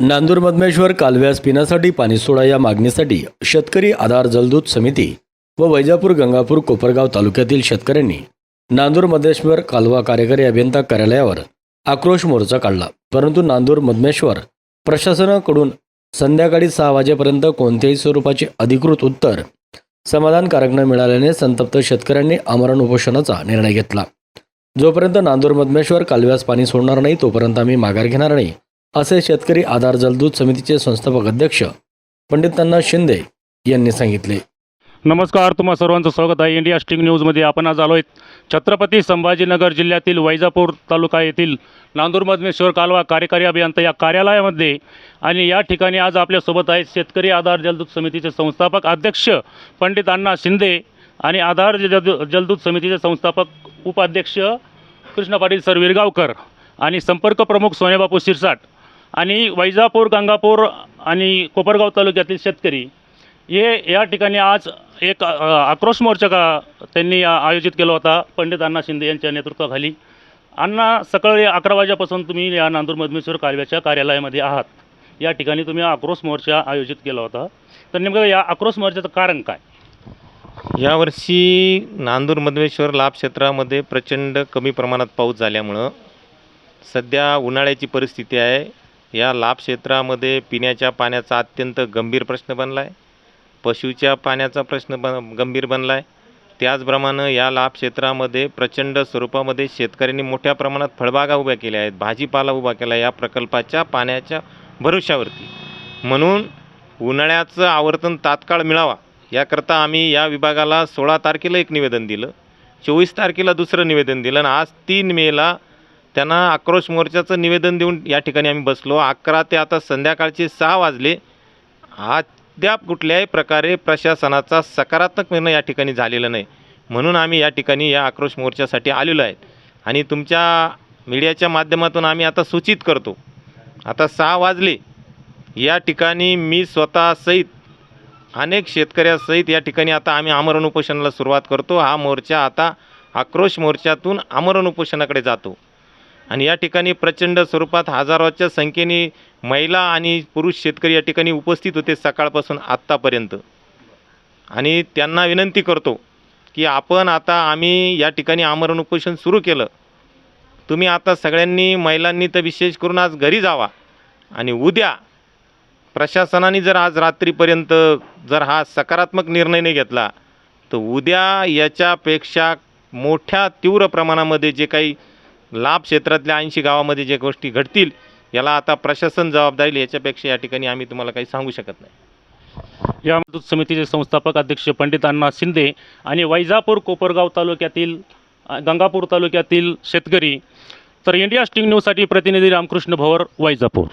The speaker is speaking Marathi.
नांदूर मधमेश्वर कालव्यास पिण्यासाठी पाणी सोडा या मागणीसाठी शेतकरी आधार जलदूत समिती व वैजापूर गंगापूर कोपरगाव तालुक्यातील शेतकऱ्यांनी नांदूर मधमेश्वर कालवा कार्यकारी अभियंता कार्यालयावर आक्रोश मोर्चा काढला. परंतु नांदूर मधमेश्वर प्रशासनाकडून संध्याकाळी सहा वाजेपर्यंत कोणत्याही स्वरूपाचे अधिकृत उत्तर समाधानकारक न मिळाल्याने संतप्त शेतकऱ्यांनी आमरण उपोषणाचा निर्णय घेतला. जोपर्यंत नांदूर मधमेश्वर कालव्यास पाणी सोडणार नाही तोपर्यंत आम्ही माघार घेणार नाही असे शेतकरी आधार जलदूत समितीचे संस्थापक अध्यक्ष पंडित शिंदे यांनी सांगितले. नमस्कार तुम्हा सर्वांचं स्वागत आहे. इंडिया स्टिंग न्यूजमध्ये आपण आज आलो आहेत छत्रपती संभाजीनगर जिल्ह्यातील वैजापूर तालुका येथील नांदूरमधमेश्वर कालवा कार्यकारी अभियंता या कार्यालयामध्ये आणि या ठिकाणी आज आपल्यासोबत आहेत शेतकरी आधार जलदूत समितीचे संस्थापक अध्यक्ष पंडित अण्णा शिंदे आणि आधार जल जलदूत समितीचे संस्थापक उपाध्यक्ष कृष्ण पाटील सर विरगावकर आणि संपर्क प्रमुख सोनेबापू शिरसाट. आणि वैजापूर गंगापूर आणि कोपरगाव तालुक्यातील शेतकरी हे या ठिकाणी आज एक आक्रोश मोर्चा का त्यांनी आयोजित केला होता पंडित अण्णा शिंदे यांच्या नेतृत्वाखाली. अण्णा सकाळी अकरा वाजेपासून तुम्ही या नांदूर मधमेश्वर कालव्याच्या कार्यालयामध्ये आहात. या ठिकाणी तुम्ही आक्रोश मोर्चा आयोजित केला होता. तर नेमकं या आक्रोश मोर्चाचं कारण काय? यावर्षी नांदूर मधमेश्वर लाभ क्षेत्रामध्ये प्रचंड कमी प्रमाणात पाऊस झाल्यामुळं सध्या उन्हाळ्याची परिस्थिती आहे. या लाभ क्षेत्रामध्ये पिण्याच्या पाण्याचा अत्यंत गंभीर प्रश्न बनला आहे पशुच्या पाण्याचा प्रश्न बन गंभीर बनला आहे त्याचप्रमाणे या लाभ क्षेत्रामध्ये प्रचंड स्वरूपामध्ये शेतकऱ्यांनी मोठ्या प्रमाणात फळबागा उभ्या केल्या आहेत. भाजीपाला उभा केला या प्रकल्पाच्या पाण्याच्या भरोशावरती म्हणून उन्हाळ्याचं आवर्तन तात्काळ मिळावा. याकरता आम्ही या विभागाला सोळा तारखेला एक निवेदन दिलं. चोवीस तारखेला दुसरं निवेदन दिलं आणि आज तीन मेला त्यांना आक्रोश मोर्चाचं निवेदन देऊन या ठिकाणी आम्ही बसलो. अकरा ते आता संध्याकाळचे सहा वाजले. अद्याप कुठल्याही प्रकारे प्रशासनाचा सकारात्मक निर्णय या ठिकाणी झालेला नाही. म्हणून आम्ही या ठिकाणी या आक्रोश मोर्चासाठी आलेलो आहे. आणि तुमच्या मीडियाच्या माध्यमातून आम्ही आता सूचित करतो. आता सहा वाजले. या ठिकाणी मी स्वतः सहित अनेक शेतकऱ्यासहित या ठिकाणी आता आम्ही आमरण उपोषणाला सुरुवात करतो. हा मोर्चा आता आक्रोश मोर्चातून आमरण उपोषणाकडे जातो. आणि या ठिकाणी प्रचंड स्वरूपात हजारोच्या संख्येने महिला आणि पुरुष शेतकरी या ठिकाणी उपस्थित होते सकाळपासून आत्तापर्यंत. आणि त्यांना विनंती करतो की आपण आता आम्ही या ठिकाणी आमरण उपोषण सुरू केलं. तुम्ही आता सगळ्यांनी महिलांनी तर विशेष करून आज घरी जावा. आणि उद्या प्रशासनाने जर आज रात्रीपर्यंत जर हा सकारात्मक निर्णय नाही घेतला तर उद्या याच्यापेक्षा मोठ्या तीव्र प्रमाणामध्ये जे काही लाभ क्षेत्रातल्या ऐंशी गावामध्ये जे गोष्टी घडतील याला आता प्रशासन जबाबदारी याच्यापेक्षा या ठिकाणी आम्ही तुम्हाला काही सांगू शकत नाही. या दूत समितीचे संस्थापक अध्यक्ष पंडित अण्णा शिंदे आणि वैजापूर कोपरगाव तालुक्यातील गंगापूर तालुक्यातील शेतकरी. तर इंडिया स्टिंग न्यूजसाठी प्रतिनिधी रामकृष्ण भवर वैजापूर.